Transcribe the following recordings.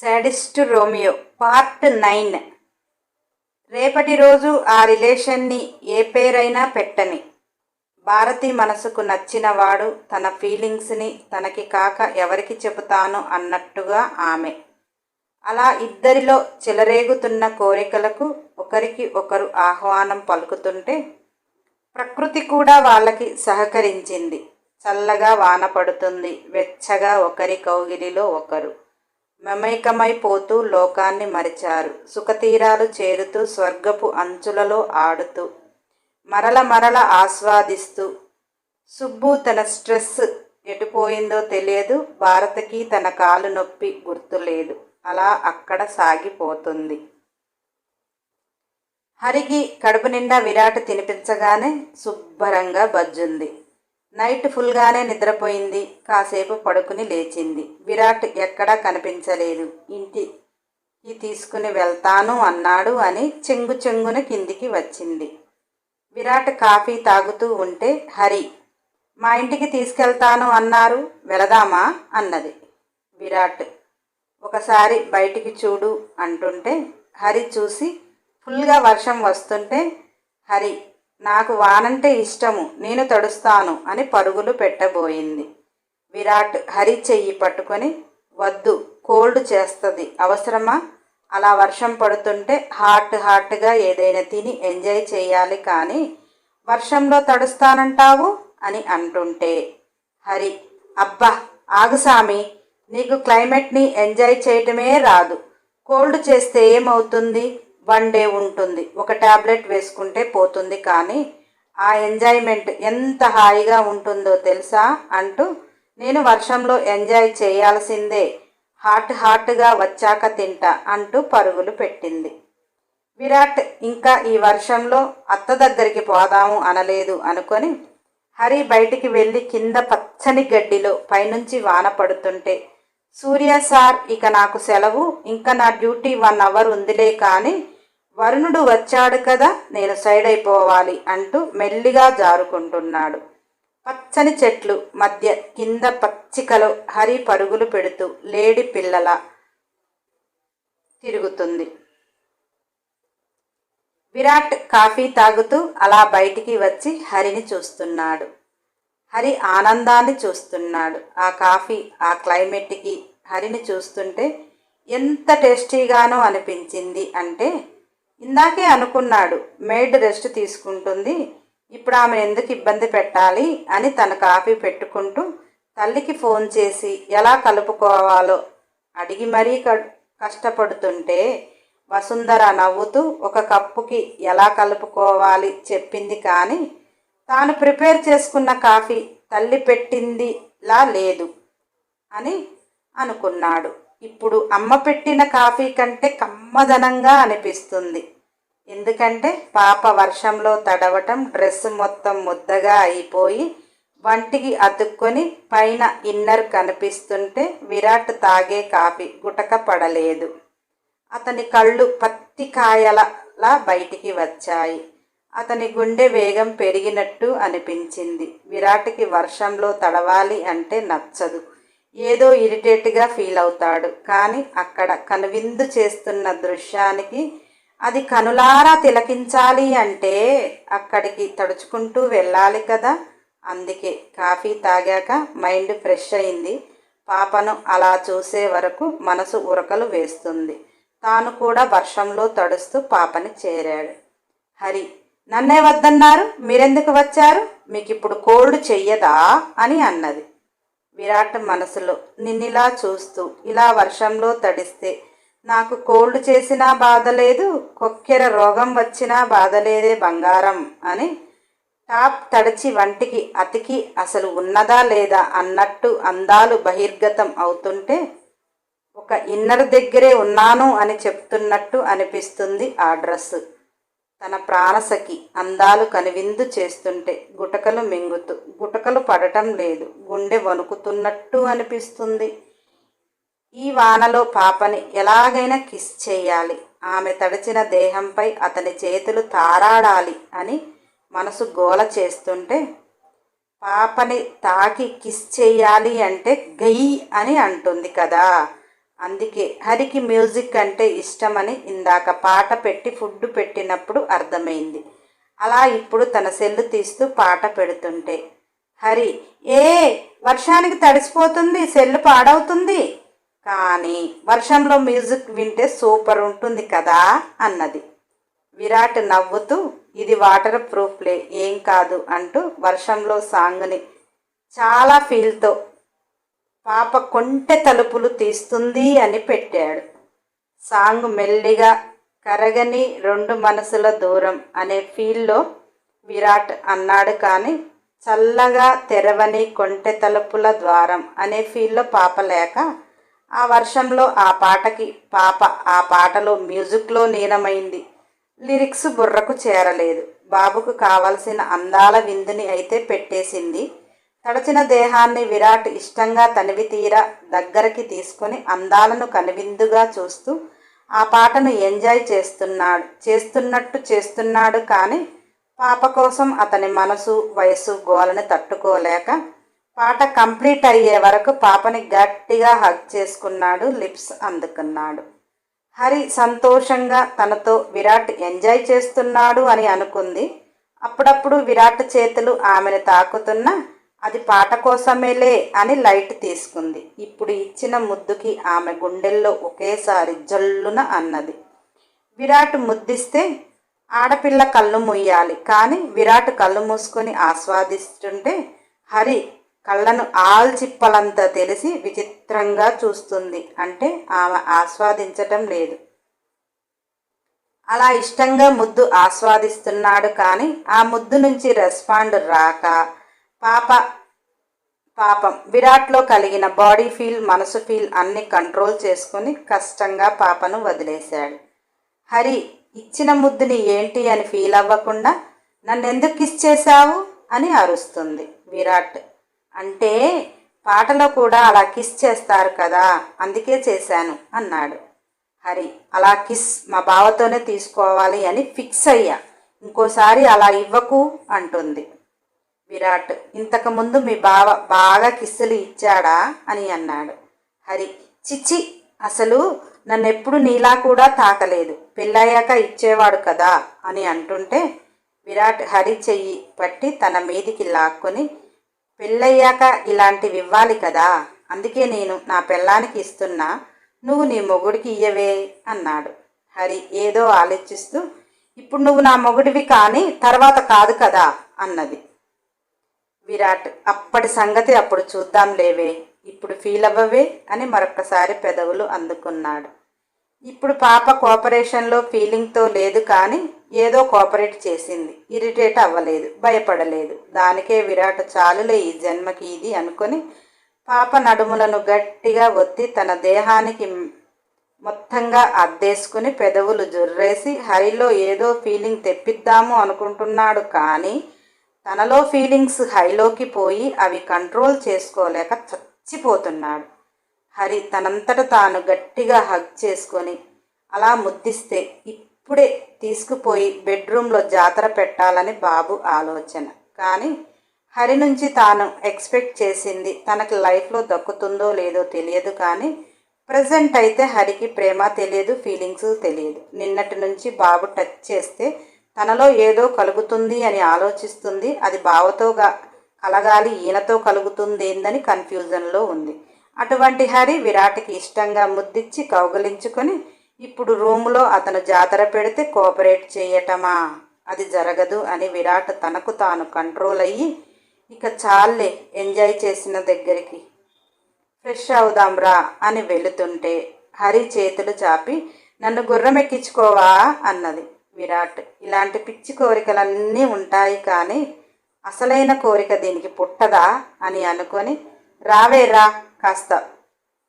Sadist Romeo part nine. రేపటి రోజు ఆ రిలేషన్ని ఏ పేరైనా పెట్టని. భారతి మనసుకు నచ్చినవాడు తన ఫీలింగ్స్ని తనకి కాక ఎవరికి చెబుతాను అన్నట్టుగా ఆమె. అలా ఇద్దరిలో చెలరేగుతున్న కోరికలకు ఒకరికి ఒకరు ఆహ్వానం పలుకుతుంటే ప్రకృతి కూడా వాళ్ళకి సహకరించింది. చల్లగా వాన పడుతుంది. వెచ్చగా ఒకరి కౌగిలిలో ఒకరు. మమైకమైపోతూ లోకాన్ని మరిచారు. సుఖతీరాలు చేరుతూ స్వర్గపు అంచులలో ఆడుతూ మరల మరల ఆస్వాదిస్తూ సుబ్బు తన స్ట్రెస్ ఎటుపోయిందో తెలియదు భారతకి తన కాలు నొప్పి గుర్తులేదు. అలా అక్కడ సాగిపోతుంది. హరికి కడుపు నిండా విరాట్ తినిపించగానే శుభ్రంగా బజ్జుంది. నైట్ ఫుల్గానే నిద్రపోయింది. కాసేపు పడుకుని లేచింది. విరాట్ ఎక్కడా కనిపించలేదు. ఇంటికి తీసుకుని వెళ్తాను అన్నాడు అని చెంగు చెంగున కిందికి వచ్చింది. విరాట్ కాఫీ తాగుతూ ఉంటే హరి మా ఇంటికి తీసుకెళ్తాను అన్నారు. వెళదామా? అన్నది. విరాట్ ఒకసారి బయటికి చూడు అంటుంటే హరి చూసి ఫుల్గా వర్షం వస్తుంటే హరి నాకు వానంటే ఇష్టము నేను తడుస్తాను అని పరుగులు పెట్టబోయింది. విరాట్ హరి చెయ్యి పట్టుకొని వద్దు కోల్డ్ చేస్తుంది అవసరమా? అలా వర్షం పడుతుంటే హాట్ హాట్గా ఏదైనా తిని ఎంజాయ్ చేయాలి కానీ వర్షంలో తడుస్తానంటావు? అని అంటుంటే. హరి అబ్బా ఆగుసామి నీకు క్లైమేట్ని ఎంజాయ్ చేయటమే రాదు. కోల్డ్ చేస్తే ఏమవుతుంది? వన్ డే ఉంటుంది. ఒక ట్యాబ్లెట్ వేసుకుంటే పోతుంది కానీ ఆ ఎంజాయ్మెంట్ ఎంత హాయిగా ఉంటుందో తెలుసా అంటూ నేను వర్షంలో ఎంజాయ్ చేయాల్సిందే. హాట్ హాట్గా వచ్చాక తింటా అంటూ పరుగులు పెట్టింది. విరాట్ ఇంకా ఈ వర్షంలో అత్త దగ్గరికి పోదాము అనలేదు అనుకొని హరి బయటికి వెళ్ళి కింద పచ్చని గడ్డిలో పైనుంచి వాన పడుతుంటే సూర్య సార్ ఇక నాకు సెలవు ఇంకా నా డ్యూటీ వన్ అవర్ ఉందిలే కానీ వరుణుడు వచ్చాడు కదా నేను సైడ్ అయిపోవాలి అంటూ మెల్లిగా జారుకుంటున్నాడు. పచ్చని చెట్లు మధ్య కింద పచ్చికలో హరి పరుగులు పెడుతూ లేడి పిల్లల తిరుగుతుంది. విరాట్ కాఫీ తాగుతూ అలా బయటికి వచ్చి హరిని చూస్తున్నాడు. హరి ఆనందాన్ని చూస్తున్నాడు. ఆ కాఫీ ఆ క్లైమేట్కి హరిని చూస్తుంటే ఎంత టేస్టీగానో అనిపించింది అంటే ఇందాకే అనుకున్నాడు మేడ్ రెస్ట్ తీసుకుంటుంది. ఇప్పుడు ఆమె ఎందుకు ఇబ్బంది పెట్టాలి అని తన కాఫీ పెట్టుకుంటూ తల్లికి ఫోన్ చేసి ఎలా కలుపుకోవాలో అడిగి మరీ కష్టపడుతుంటే వసుంధర నవ్వుతూ ఒక కప్పుకి ఎలా కలుపుకోవాలి చెప్పింది కానీ తాను ప్రిపేర్ చేసుకున్న కాఫీ తల్లి పెట్టిందిలా లేదు అని అనుకున్నాడు. ఇప్పుడు అమ్మ పెట్టిన కాఫీ కంటే కమ్మదనంగా అనిపిస్తుంది. ఎందుకంటే పాప వర్షంలో తడవటం డ్రెస్ మొత్తం ముద్దగా అయిపోయి వంటికి అతుక్కొని పైన ఇన్నర్ కనిపిస్తుంటే విరాట్ తాగే కాఫీ గుటక పడలేదు. అతని కళ్ళు పత్తి కాయలలా బయటికి వచ్చాయి. అతని గుండె వేగం పెరిగినట్టు అనిపించింది. విరాట్కి వర్షంలో తడవాలి అంటే నచ్చదు. ఏదో ఇరిటేట్గా ఫీల్ అవుతాడు. కానీ అక్కడ కనువిందు చేస్తున్న దృశ్యానికి అది కనులారా తిలకించాలి అంటే అక్కడికి తడుచుకుంటూ వెళ్ళాలి కదా. అందుకే కాఫీ తాగాక మైండ్ ఫ్రెష్ అయింది. పాపను అలా చూసే వరకు మనసు ఉరకలు వేస్తుంది. తాను కూడా వర్షంలో తడుస్తూ పాపని చేరాడు. హరి నన్నే వద్దన్నారు? మీరెందుకు వచ్చారు? మీకు ఇప్పుడు కోల్డ్ చెయ్యదా? అని అన్నది. విరాట్ మనసులో నిన్నిలా చూస్తూ ఇలా వర్షంలో తడిస్తే నాకు కోల్డ్ చేసినా బాధ లేదు కొక్కెర రోగం వచ్చినా బాధ లేదే బంగారం అని టాప్ తడిచి వంటికి అతికి అసలు ఉన్నదా లేదా అన్నట్టు అందాలు బహిర్గతం అవుతుంటే ఒక ఇన్నర్ దగ్గరే ఉన్నాను అని చెప్తున్నట్టు అనిపిస్తుంది ఆ డ్రెస్సు తన ప్రాణసఖి అందాలు కనువిందు చేస్తుంటే గుటకలు మింగుతూ గుటకలు పడటం లేదు గుండె వణుకుతున్నట్టు అనిపిస్తుంది. ఈ వానలో పాపని ఎలాగైనా కిస్ చేయాలి. ఆమె తడిచిన దేహంపై అతని చేతులు తారాడాలి అని మనసు గోల చేస్తుంటే పాపని తాకి కిస్ చేయాలి అంటే గై అని అంటుంది కదా. అందుకే హరికి మ్యూజిక్ అంటే ఇష్టమని ఇందాక పాట పెట్టి ఫుడ్ పెట్టినప్పుడు అర్థమైంది. అలా ఇప్పుడు తన సెల్లు తీస్తూ పాట పెడుతుంటే హరి ఏ వర్షానికి తడిసిపోతుంది సెల్లు పాడవుతుంది. కానీ వర్షంలో మ్యూజిక్ వింటే సూపర్ ఉంటుంది కదా అన్నది. విరాట్ నవ్వుతూ ఇది వాటర్ ప్రూఫ్లే ఏం కాదు అంటూ వర్షంలో సాంగ్ని చాలా ఫీల్తో పాప కొంటె తలుపులు తీస్తుంది అని పెట్టాడు. సాంగ్ మెల్లిగా కరగని రెండు మనసుల దూరం అనే ఫీల్లో విరాట్ అన్నాడు కానీ చల్లగా తెరవని కొంటె తలుపుల ద్వారం అనే ఫీల్లో పాప లేక ఆ వర్షంలో ఆ పాటకి పాప ఆ పాటలో మ్యూజిక్లో లీనమైంది. లిరిక్స్ బుర్రకు చేరలేదు. బాబుకు కావలసిన అందాల విందుని అయితే పెట్టేసింది. తడచిన దేహాన్ని విరాట్ ఇష్టంగా తనివి తీర దగ్గరికి తీసుకొని అందాలను కనువిందుగా చూస్తూ ఆ పాటను ఎంజాయ్ చేస్తున్నాడు చేస్తున్నట్టు చేస్తున్నాడు కానీ పాప కోసం అతని మనసు వయసు గోలని తట్టుకోలేక పాట కంప్లీట్ అయ్యే వరకు పాపని గట్టిగా హగ్ చేసుకున్నాడు లిప్స్ అందుకున్నాడు. హరి సంతోషంగా తనతో విరాట్ ఎంజాయ్ చేస్తున్నాడు అని అనుకుంది. అప్పుడప్పుడు విరాట్ చేతులు ఆమెను తాకుతున్నా అది పాట కోసమేలే అని లైట్ తీసుకుంది. ఇప్పుడు ఇచ్చిన ముద్దుకి ఆమె గుండెల్లో ఒకేసారి జల్లున అన్నది. విరాట్ ముద్దిస్తే ఆడపిల్ల కళ్ళు ముయ్యాలి. కానీ విరాట్ కళ్ళు మూసుకొని ఆస్వాదిస్తుంటే హరి కళ్ళను ఆల్చిప్పలంతా తెలిసి విచిత్రంగా చూస్తుంది. అంటే ఆమె ఆస్వాదించటం లేదు. అలా ఇష్టంగా ముద్దు ఆస్వాదిస్తున్నాడు కానీ ఆ ముద్దు నుంచి రెస్పాండ్ రాక పాప పాపం. విరాట్లో కలిగిన బాడీ ఫీల్ మనసు ఫీల్ అన్ని కంట్రోల్ చేసుకుని కష్టంగా పాపను వదిలేశాడు. హరి ఇచ్చిన ముద్దుని ఏంటి అని ఫీల్ అవ్వకుండా నన్ను ఎందుకు కిస్ చేశావు అని అరుస్తుంది విరాట్. అంటే పాటలో కూడా అలా కిస్ చేస్తారు కదా అందుకే చేశాను అన్నాడు. హరి అలా కిస్ మా బావతోనే తీసుకోవాలి అని ఫిక్స్ అయ్యా. ఇంకోసారి అలా ఇవ్వకు అంటుంది. విరాట్ ఇంతకుముందు మీ బావ బాగా కిస్సులు ఇచ్చాడా? అని అన్నాడు. హరి చిచ్చి అసలు నన్నెప్పుడు నీలా కూడా తాకలేదు. పెళ్ళయ్యాక ఇచ్చేవాడు కదా? అని అంటుంటే విరాట్ హరి చెయ్యి పట్టి తన మీదికి లాక్కొని పెళ్ళయ్యాక ఇలాంటివి ఇవ్వాలి కదా అందుకే నేను నా పెళ్ళానికి ఇస్తున్నా నువ్వు నీ మొగుడికి ఇయ్యవే అన్నాడు. హరి ఏదో ఆలోచిస్తూ ఇప్పుడు నువ్వు నా మొగుడివి కానీ తర్వాత కాదు కదా అన్నది. విరాట్ అప్పటి సంగతి అప్పుడు చూద్దాం లేవే. ఇప్పుడు ఫీల్ అవ్వవే అని మరొకసారి పెదవులు అందుకున్నాడు. ఇప్పుడు పాప కోఆపరేషన్లో ఫీలింగ్తో లేదు కానీ ఏదో కోఆపరేట్ చేసింది. ఇరిటేట్ అవ్వలేదు భయపడలేదు. దానికే విరాట్ చాలులే ఈ జన్మకి ఇది అనుకొని పాప నడుములను గట్టిగా ఒత్తి తన దేహానికి మొత్తంగా అద్దేసుకుని పెదవులు జుర్రేసి హరిలో ఏదో ఫీలింగ్ తెప్పిద్దాము అనుకుంటున్నాడు కానీ తనలో ఫీలింగ్స్ హైలోకి పోయి అవి కంట్రోల్ చేసుకోలేక చచ్చిపోతున్నాడు. హరి తనంతట తాను గట్టిగా హగ్ చేసుకొని అలా ముద్దిస్తే ఇప్పుడే తీసుకుపోయి బెడ్రూమ్లో జాతర పెట్టాలని బాబు ఆలోచన. కానీ హరి నుంచి తాను ఎక్స్పెక్ట్ చేసింది తనకి లైఫ్లో దక్కుతుందో లేదో తెలియదు కానీ ప్రజెంట్ అయితే హరికి ప్రేమ తెలియదు ఫీలింగ్స్ తెలియదు. నిన్నటి నుంచి బాబు టచ్ చేస్తే తనలో ఏదో కలుగుతుంది అని ఆలోచిస్తుంది. అది బావతోగా కలగాలి ఈయనతో కలుగుతుందేందని కన్ఫ్యూజన్లో ఉంది. అటువంటి హరి విరాట్కి ఇష్టంగా ముద్దిచ్చి కౌగలించుకొని ఇప్పుడు రూములో అతను జాతర పెడితే కోఆపరేట్ చేయటమా? అది జరగదు అని విరాట్ తనకు తాను కంట్రోల్ అయ్యి ఇక చాలే ఎంజాయ్ చేసిన దగ్గరికి ఫ్రెష్ అవుదాంరా అని వెళుతుంటే హరి చేతులు చాపి నన్ను గుర్రం ఎక్కించుకోవా అన్నది. విరాట్ ఇలాంటి పిచ్చి కోరికలన్నీ ఉంటాయి కానీ అసలైన కోరిక దీనికి పుట్టదా అని అనుకొని రావే రా కాస్త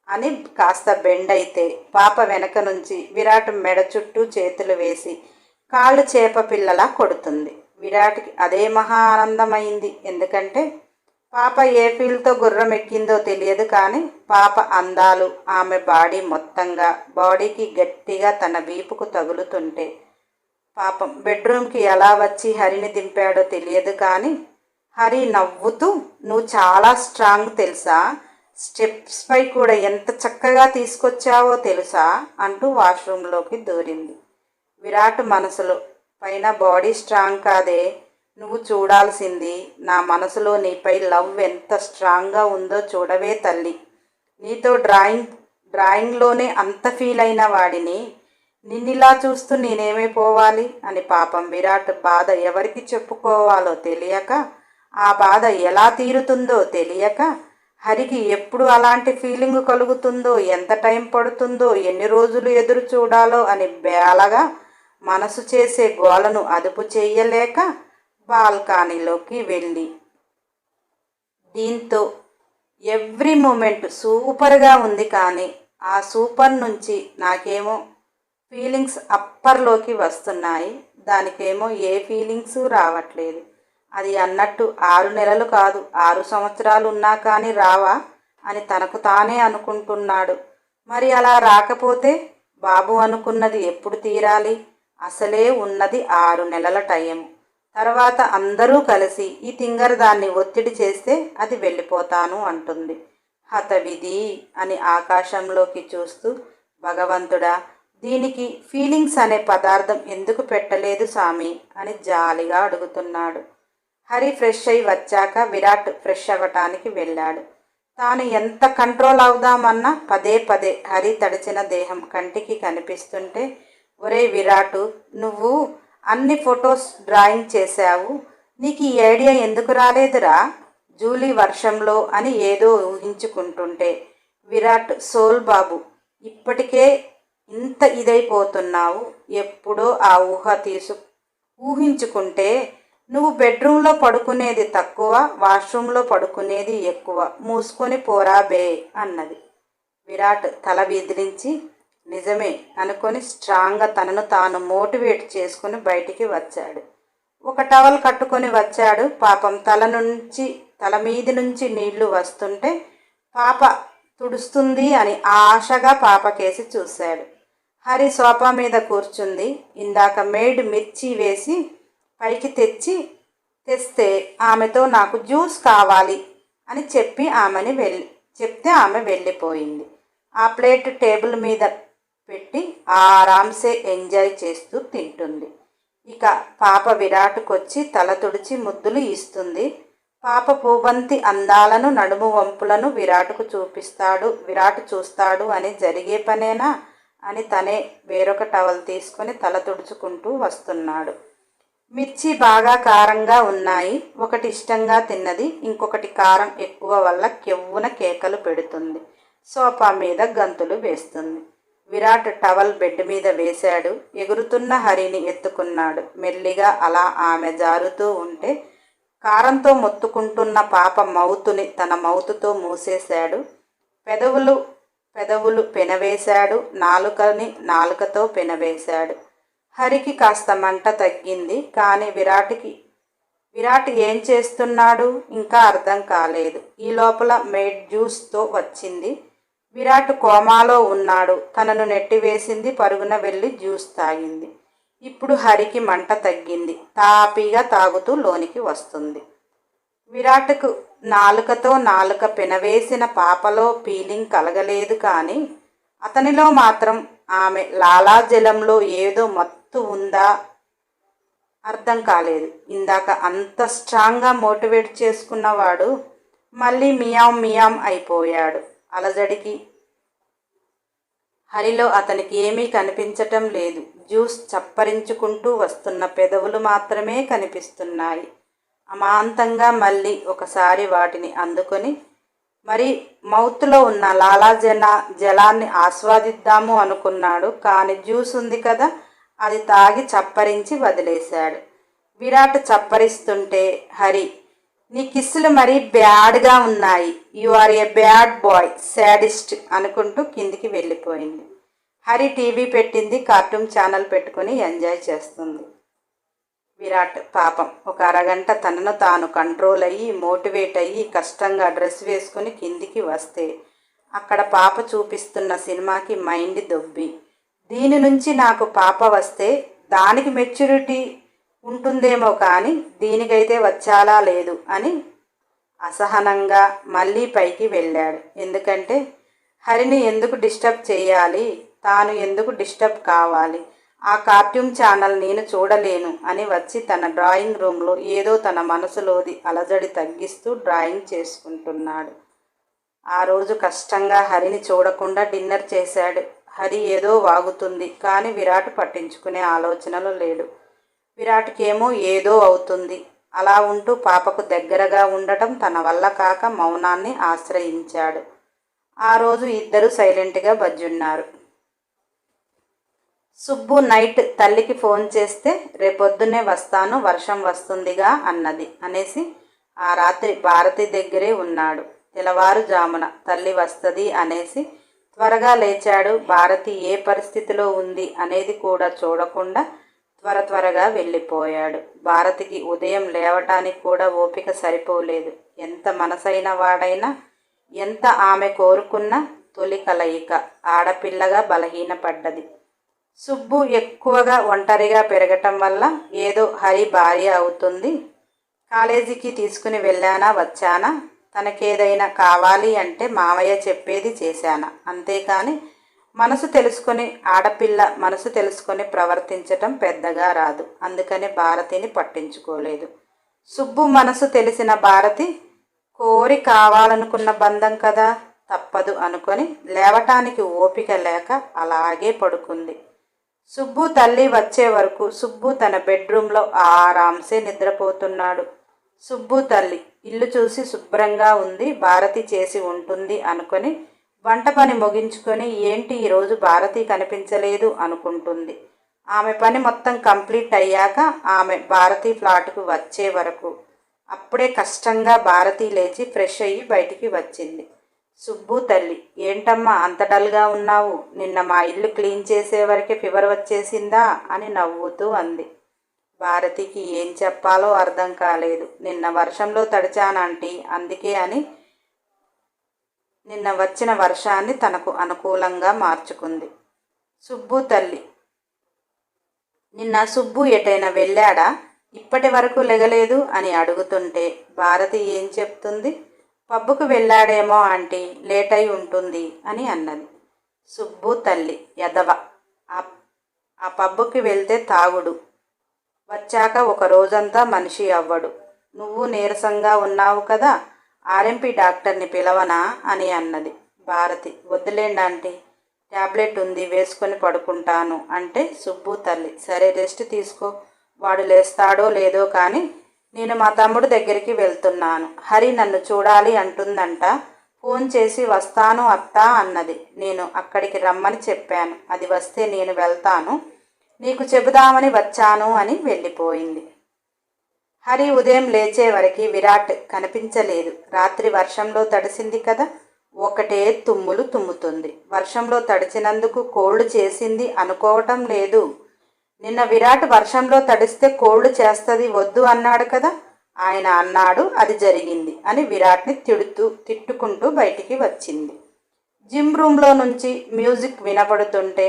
అని కాస్త బెండ్ అయితే పాప వెనక నుంచి విరాట్ మెడ చుట్టూ చేతులు వేసి కాళ్ళు చేప పిల్లలా కొడుతుంది. విరాట్కి అదే మహా ఆనందమైంది. ఎందుకంటే పాప ఏ ఫీల్తో గుర్రం ఎక్కిందో తెలియదు కానీ పాప అందాలు ఆమె బాడీ మొత్తంగా బాడీకి గట్టిగా తన వీపుకు తగులుతుంటే పాపం. బెడ్రూమ్కి ఎలా వచ్చి హరిని దింపాడో తెలియదు కానీ హరి నవ్వుతూ నువ్వు చాలా స్ట్రాంగ్ తెలుసా? స్టెప్స్ పై కూడా ఎంత చక్కగా తీసుకొచ్చావో తెలుసా? అంటూ వాష్రూమ్లోకి దూరింది. విరాట్ మనసులో పైన బాడీ స్ట్రాంగ్ కాదే. నువ్వు చూడాల్సింది నా మనసులో నీపై లవ్ ఎంత స్ట్రాంగ్గా ఉందో చూడవే తల్లి. నీతో డ్రాయింగ్ డ్రాయింగ్లోనే అంత ఫీల్ అయిన వాడిని నిన్నిలా చూస్తూ నేనేమైపోవాలి అని పాపం విరాట్ బాధ ఎవరికి చెప్పుకోవాలో తెలియక ఆ బాధ ఎలా తీరుతుందో తెలియక హరికి ఎప్పుడు అలాంటి ఫీలింగ్ కలుగుతుందో ఎంత టైం పడుతుందో ఎన్ని రోజులు ఎదురు చూడాలో అని బేలగా మనసు చేసే గోలను అదుపు చేయలేక బాల్కనీలోకి వెళ్ళి. దీంతో ఎవ్రీ మూమెంట్ సూపర్గా ఉంది కానీ ఆ సూపర్ నుంచి నాకేమో ఫీలింగ్స్ అప్పర్లోకి వస్తున్నాయి. దానికేమో ఏ ఫీలింగ్స్ రావట్లేదు. అది అన్నట్టు ఆరు నెలలు కాదు ఆరు సంవత్సరాలు ఉన్నా కానీ రావా అని తనకు తానే అనుకుంటున్నాడు. మరి అలా రాకపోతే బాబు అనుకున్నది ఎప్పుడు తీరాలి? అసలే ఉన్నది ఆరు నెలల టైం తర్వాత అందరూ కలిసి ఈ తింగర్ దాన్ని ఒత్తిడి చేస్తే అది వెళ్ళిపోతాను అంటుంది. హతవిధి అని ఆకాశంలోకి చూస్తూ భగవంతుడా దీనికి ఫీలింగ్స్ అనే పదార్థం ఎందుకు పెట్టలేదు స్వామి? అని జాలిగా అడుగుతున్నాడు. హరి ఫ్రెష్ అయి వచ్చాక విరాట్ ఫ్రెష్ అవ్వటానికి వెళ్ళాడు. తాను ఎంత కంట్రోల్ అవుదామన్నా పదే పదే హరి తడిచిన దేహం కంటికి కనిపిస్తుంటే ఒరే విరాటు నువ్వు అన్ని ఫొటోస్ డ్రాయింగ్ చేశావు. నీకు ఈ ఐడియా ఎందుకు రాలేదురా? జూలీ వర్షంలో అని ఏదో ఊహించుకుంటుంటే విరాట్ సోల్ బాబు ఇప్పటికే ఇంత ఇదైపోతున్నావు ఎప్పుడో ఆ ఊహ తీసు ఊహించుకుంటే నువ్వు బెడ్రూమ్లో పడుకునేది తక్కువ వాష్రూమ్లో పడుకునేది ఎక్కువ. మూసుకొని పోరా బే అన్నది. విరాట్ తల విదిలించి నిజమే అనుకొని స్ట్రాంగ్గా తనను తాను మోటివేట్ చేసుకుని బయటికి వచ్చాడు. ఒక టవల్ కట్టుకొని వచ్చాడు. పాపం తల నుంచి తల మీది నుంచి నీళ్ళు వస్తుంటే పాప తుడుస్తుంది అని ఆశగా పాపకేసి చూశాడు. హరి సోఫా మీద కూర్చుంది. ఇందాక మేడ్ మిర్చి వేసి పైకి తెచ్చి తెస్తే ఆమెతో నాకు జ్యూస్ కావాలి అని చెప్పి ఆమెని వెళ్ళి చెప్తే ఆమె వెళ్ళిపోయింది. ఆ ప్లేట్ టేబుల్ మీద పెట్టి ఆరాంసే ఎంజాయ్ చేస్తూ తింటుంది. ఇక పాప విరాటుకొచ్చి తల తుడిచి ముద్దులు ఇస్తుంది. పాప పూబంతి అందాలను నడుము వంపులను విరాటుకు చూపిస్తాడు విరాట్ చూస్తాడు అని జరిగే పనేనా? అని తనే వేరొక టవల్ తీసుకొని తల తుడుచుకుంటూ వస్తున్నాడు. మిర్చి బాగా కారంగా ఉన్నాయి. ఒకటి ఇష్టంగా తిన్నది ఇంకొకటి కారం ఎక్కువ వల్ల కెవ్వున కేకలు పెడుతుంది. సోఫా మీద గంతులు వేస్తుంది. విరాట్ టవల్ బెడ్ మీద వేశాడు. ఎగురుతున్న హరిని ఎత్తుకున్నాడు. మెల్లిగా అలా ఆమె జారుతూ ఉంటే కారంతో మొత్తుకుంటున్న పాప మౌతుని తన మౌతుతో మూసేశాడు. పెదవులు పెదవులు పెనవేశాడు నాలుకని నాలుకతో పెనవేశాడు. హరికి కాస్త మంట తగ్గింది కానీ విరాట్కి విరాట్ ఏం చేస్తున్నాడు? ఇంకా అర్థం కాలేదు. ఈ లోపల మేడ్ జ్యూస్తో వచ్చింది. విరాట్ కోమాలో ఉన్నాడు. తనను నెట్టివేసింది పరుగున వెళ్ళి జ్యూస్ తాగింది. ఇప్పుడు హరికి మంట తగ్గింది. తాపీగా తాగుతూ లోనికి వస్తుంది. విరాట్కు నాలుకతో నాలుక పెనవేసిన పాపలో ఫీలింగ్ కలగలేదు కానీ అతనిలో మాత్రం ఆమె లాలాజలంలో ఏదో మత్తు ఉందా అర్థం కాలేదు. ఇందాక అంత స్ట్రాంగ్గా మోటివేట్ చేసుకున్నవాడు మళ్ళీ మియాం మియాం అయిపోయాడు. అలజడికి హరిలో అతనికి ఏమీ కనిపించటం లేదు. జ్యూస్ చప్పరించుకుంటూ వస్తున్న పెదవులు మాత్రమే కనిపిస్తున్నాయి. అమాంతంగా మళ్ళీ ఒకసారి వాటిని అందుకొని మరి మౌత్లో ఉన్న లాలాజన జలాన్ని ఆస్వాదిద్దాము అనుకున్నాడు. కానీ జ్యూస్ ఉంది కదా అది తాగి చప్పరించి వదిలేశాడు. విరాట్ చప్పరిస్తుంటే హరి నీ కిస్సులు మరీ బ్యాడ్గా ఉన్నాయి. You are a bad boy sadist అనుకుంటూ కిందికి వెళ్ళిపోయింది. హరి టీవీ పెట్టింది కార్టూన్ ఛానల్ పెట్టుకుని ఎంజాయ్ చేస్తుంది. విరాట్ పాపం. ఒక అరగంట తనను తాను కంట్రోల్ అయ్యి మోటివేట్ అయ్యి కష్టంగా డ్రెస్ వేసుకుని కిందికి వస్తే అక్కడ పాప చూపిస్తున్న సినిమాకి మైండ్ దొబ్బి. దీని నుంచి నాకు పాప వస్తే దానికి మెచ్యూరిటీ ఉంటుందేమో కానీ దీనికైతే వచ్చాలా లేదు అని అసహనంగా మళ్ళీ పైకి వెళ్ళాడు. ఎందుకంటే హరిని ఎందుకు డిస్టర్బ్ చేయాలి? తాను ఎందుకు డిస్టర్బ్ కావాలి? ఆ కార్టూన్ ఛానల్ నేను చూడలేను అని వచ్చి తన డ్రాయింగ్ రూమ్లో ఏదో తన మనసులోది అలజడి తగ్గిస్తూ డ్రాయింగ్ చేసుకుంటున్నాడు. ఆ రోజు కష్టంగా హరిని చూడకుండా డిన్నర్ చేశాడు. హరి ఏదో వాగుతుంది కానీ విరాట్ పట్టించుకునే ఆలోచనలు లేడు. విరాట్కేమో ఏదో అవుతుంది. అలా ఉంటూ పాపకు దగ్గరగా ఉండటం తన వల్ల కాక మౌనాన్ని ఆశ్రయించాడు. ఆ రోజు ఇద్దరు సైలెంట్గా బజ్జున్నారు. సుబ్బు నైట్ తల్లికి ఫోన్ చేస్తే రేపొద్దునే వస్తాను వర్షం వస్తుందిగా అన్నది అనేసి ఆ రాత్రి భారతి దగ్గరే ఉన్నాడు. తెల్లవారుజామున తల్లి వస్తుంది అనేసి త్వరగా లేచాడు. భారతి ఏ పరిస్థితిలో ఉంది అనేది కూడా చూడకుండా త్వర త్వరగా వెళ్ళిపోయాడు. భారతికి ఉదయం లేవటానికి కూడా ఓపిక సరిపోలేదు. ఎంత మనసైన వాడైనా ఎంత ఆమె కోరుకున్న తొలి కలయిక ఆడపిల్లగా బలహీనపడ్డది. సుబ్బు ఎక్కువగా ఒంటరిగా పెరగటం వల్ల ఏదో హరి భార్య అవుతుంది. కాలేజీకి తీసుకుని వెళ్ళానా వచ్చానా? తనకేదైనా కావాలి అంటే మామయ్య చెప్పేది చేశానా? అంతేకాని మనసు తెలుసుకొని ఆడపిల్ల మనసు తెలుసుకొని ప్రవర్తించటం పెద్దగా రాదు. అందుకని భారతిని పట్టించుకోలేదు. సుబ్బు మనసు తెలిసిన భారతి కోరి కావాలనుకున్న బంధం కదా తప్పదు అనుకొని లేవటానికి ఓపిక లేక అలాగే పడుకుంది. సుబ్బు తల్లి వచ్చే వరకు సుబ్బు తన బెడ్రూమ్లో ఆరాంసే నిద్రపోతున్నాడు. సుబ్బు తల్లి ఇల్లు చూసి శుభ్రంగా ఉంది భారతి చేసి ఉంటుంది అనుకొని వంట పని ముగించుకొని ఏంటి ఈరోజు భారతి కనిపించలేదు అనుకుంటుంది. ఆమె పని మొత్తం కంప్లీట్ అయ్యాక ఆమె భారతి ఫ్లాట్కు వచ్చే వరకు. అప్పుడే కష్టంగా భారతి లేచి ఫ్రెష్ అయ్యి బయటికి వచ్చింది. సుబ్బు తల్లి ఏంటమ్మా అంత డల్గా ఉన్నావు? నిన్న మా ఇల్లు క్లీన్ చేసే వరకే ఫీవర్ వచ్చేసిందా? అని నవ్వుతూ అంది. భారతికి ఏం చెప్పాలో అర్థం కాలేదు. నిన్న వర్షంలో తడిచానంటీ అందుకే అని నిన్న వచ్చిన వర్షాన్ని తనకు అనుకూలంగా మార్చుకుంది. సుబ్బు తల్లి నిన్న సుబ్బు ఎటైనా వెళ్ళాడా? ఇప్పటి వరకు లెగలేదు? అని అడుగుతుంటే భారతి ఏం చెప్తుంది? పబ్బుకు వెళ్ళాడేమో ఆంటీ లేట్ అయి ఉంటుంది అని అన్నది. సుబ్బు తల్లి యదవ ఆ పబ్బుకి వెళ్తే తాగుడు. వచ్చాక ఒక రోజంతా మనిషి అవ్వడు. నువ్వు నీరసంగా ఉన్నావు కదా ఆర్ఎంపీ డాక్టర్ని పిలవనా అని అన్నది. భారతి వద్దులేండి ఆంటీ ట్యాబ్లెట్ ఉంది వేసుకొని పడుకుంటాను అంటే సుబ్బు తల్లి. సరే రెస్ట్ తీసుకో. వాడు లేస్తాడో లేదో కానీ నేను మా తమ్ముడు దగ్గరికి వెళ్తున్నాను. హరి నన్ను చూడాలి అంటుందంట. ఫోన్ చేసి వస్తాను అత్తా అన్నది. నేను అక్కడికి రమ్మని చెప్పాను. అది వస్తే నేను వెళ్తాను. నీకు చెబుదామని వచ్చాను అని వెళ్ళిపోయింది. హరి ఉదయం లేచే వరకు విరాట్ కనిపించలేదు. రాత్రి వర్షంలో తడిసింది కదా? ఒకటే తుమ్ములు తుమ్ముతుంది. వర్షంలో తడిచినందుకు కోల్డ్ చేసింది అనుకోవటం లేదు. నిన్న విరాట్ వర్షంలో తడిస్తే కోల్డ్ చేస్తుంది వద్దు అన్నాడు కదా ఆయన అన్నాడు అది జరిగింది అని విరాట్ని తిడుతూ తిట్టుకుంటూ బయటికి వచ్చింది. జిమ్ రూమ్లో నుంచి మ్యూజిక్ వినపడుతుంటే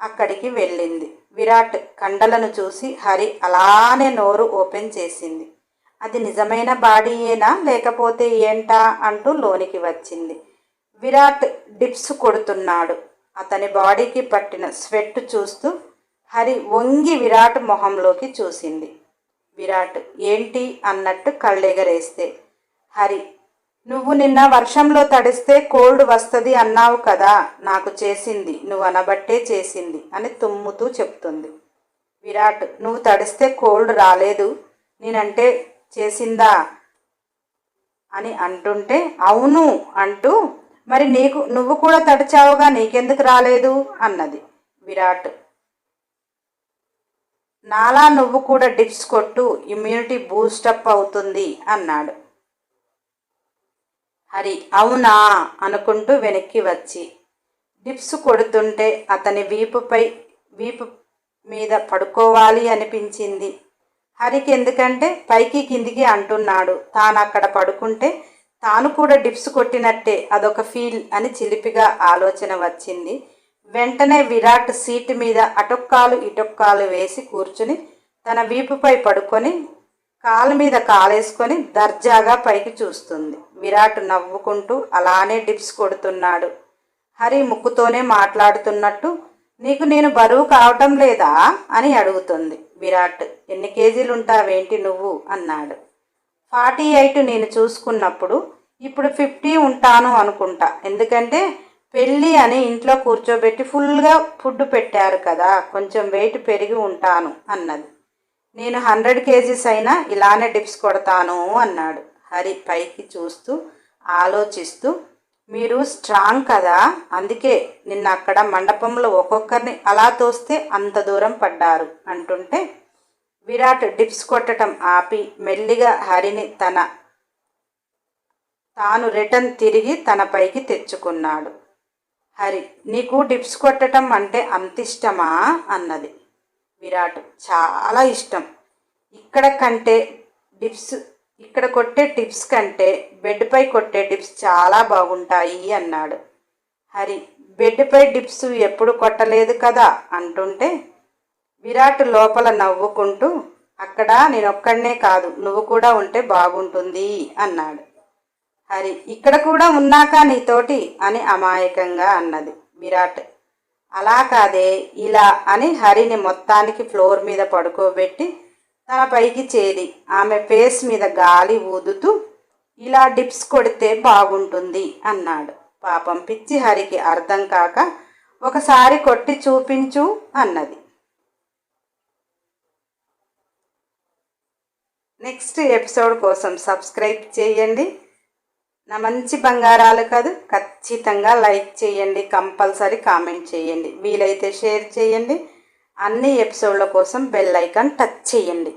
అక్కడికి వెళ్ళింది. విరాట్ కండలను చూసి హరి అలానే నోరు ఓపెన్ చేసింది. అది నిజమైన బాడీయేనా లేకపోతే ఏంటా అంటూ లోనికి వచ్చింది. విరాట్ డిప్స్ కొడుతున్నాడు. అతని బాడీకి పట్టిన స్వెట్ చూస్తూ హరి వంగి విరాట్ మొహంలోకి చూసింది. విరాట్ ఏంటి అన్నట్టు కళ్ళెగరేస్తే. హరి నువ్వు నిన్న వర్షంలో తడిస్తే కోల్డ్ వస్తుంది అన్నావు కదా నాకు చేసింది నువ్వు అనబట్టే చేసింది అని తుమ్ముతూ చెప్తుంది. విరాట్ నువ్వు తడిస్తే కోల్డ్ రాలేదు నేనంటే చేసిందా అని అంటుంటే అవును అంటూ మరి నీకు నువ్వు కూడా తడిచావుగా నీకెందుకు రాలేదు అన్నది. విరాట్ నాలా నువ్వు కూడా డిప్స్ కొట్టు ఇమ్యూనిటీ బూస్టప్ అవుతుంది అన్నాడు. హరి అవునా? అనుకుంటూ వెనక్కి వచ్చి. డిప్స్ కొడుతుంటే అతని వీపుపై వీపు మీద పడుకోవాలి అనిపించింది. హరికి ఎందుకంటే పైకి కిందికి అంటున్నాడు. తాను అక్కడ పడుకుంటే తాను కూడా డిప్స్ కొట్టినట్టే అదొక ఫీల్ అని చిలిపిగా ఆలోచన వచ్చింది. వెంటనే విరాట్ సీటు మీద అటొక్కాలు ఇటొక్కాలు వేసి కూర్చుని తన వీపుపై పడుకొని కాలు మీద కాలేసుకొని దర్జాగా పైకి చూస్తుంది. విరాట్ నవ్వుకుంటూ అలానే డిప్స్ కొడుతున్నాడు. హరి ముక్కుతోనే మాట్లాడుతున్నట్టు నీకు నేను బరువు కావటం లేదా? అని అడుగుతుంది. విరాట్ ఎన్ని కేజీలు ఉంటావేంటి నువ్వు? అన్నాడు. ఫార్టీ ఎయిట్ నేను చూసుకున్నప్పుడు ఇప్పుడు ఫిఫ్టీ ఉంటాను అనుకుంటా. ఎందుకంటే పెళ్ళి అని ఇంట్లో కూర్చోబెట్టి ఫుల్గా ఫుడ్ పెట్టారు కదా కొంచెం వెయిట్ పెరిగి ఉంటాను అన్నది. నేను హండ్రెడ్ కేజీస్ అయినా ఇలానే డిప్స్ కొడతాను అన్నాడు. హరి పైకి చూస్తూ ఆలోచిస్తూ మీరు స్ట్రాంగ్ కదా అందుకే నిన్న అక్కడ మండపంలో ఒక్కొక్కరిని అలా తోస్తే అంత దూరం పడ్డారు అంటుంటే విరాట్ డిప్స్ కొట్టడం ఆపి మెల్లిగా హరిని తన తాను రిటర్న్ తిరిగి తన పైకి తెచ్చుకున్నాడు. హరి నీకు డిప్స్ కొట్టడం అంటే అంత ఇష్టమా? అన్నది. విరాట్ చాలా ఇష్టం. ఇక్కడ కంటే డిప్స్ ఇక్కడ కొట్టే టిప్స్ కంటే బెడ్పై కొట్టే టిప్స్ చాలా బాగుంటాయి అన్నాడు. హరి బెడ్పై డిప్స్ ఎప్పుడు కొట్టలేదు కదా? అంటుంటే విరాట్ లోపల నవ్వుకుంటూ అక్కడ నేనొక్కడనే కాదు నువ్వు కూడా ఉంటే బాగుంటుంది అన్నాడు. హరి ఇక్కడ కూడా ఉన్నాక నీతోటి అని అమాయకంగా అన్నది విరాట్. అలా కాదే ఇలా అని హరిని మొత్తానికి ఫ్లోర్ మీద పడుకోబెట్టి తన పైకి చేరి ఆమె ఫేస్ మీద గాలి ఊదుతూ ఇలా డిప్స్ కొడితే బాగుంటుంది అన్నాడు. పాపం పిచ్చి హరికి అర్థం కాక ఒకసారి కొట్టి చూపించు అన్నది. నెక్స్ట్ ఎపిసోడ్ కోసం సబ్స్క్రైబ్ చేయండి. నా మంచి బంగారాలు కాదు ఖచ్చితంగా లైక్ చేయండి కంపల్సరీ కామెంట్ చేయండి. వీలైతే షేర్ చేయండి. అన్ని ఎపిసోడ్ల కోసం బెల్ ఐకాన్ టచ్ చేయండి.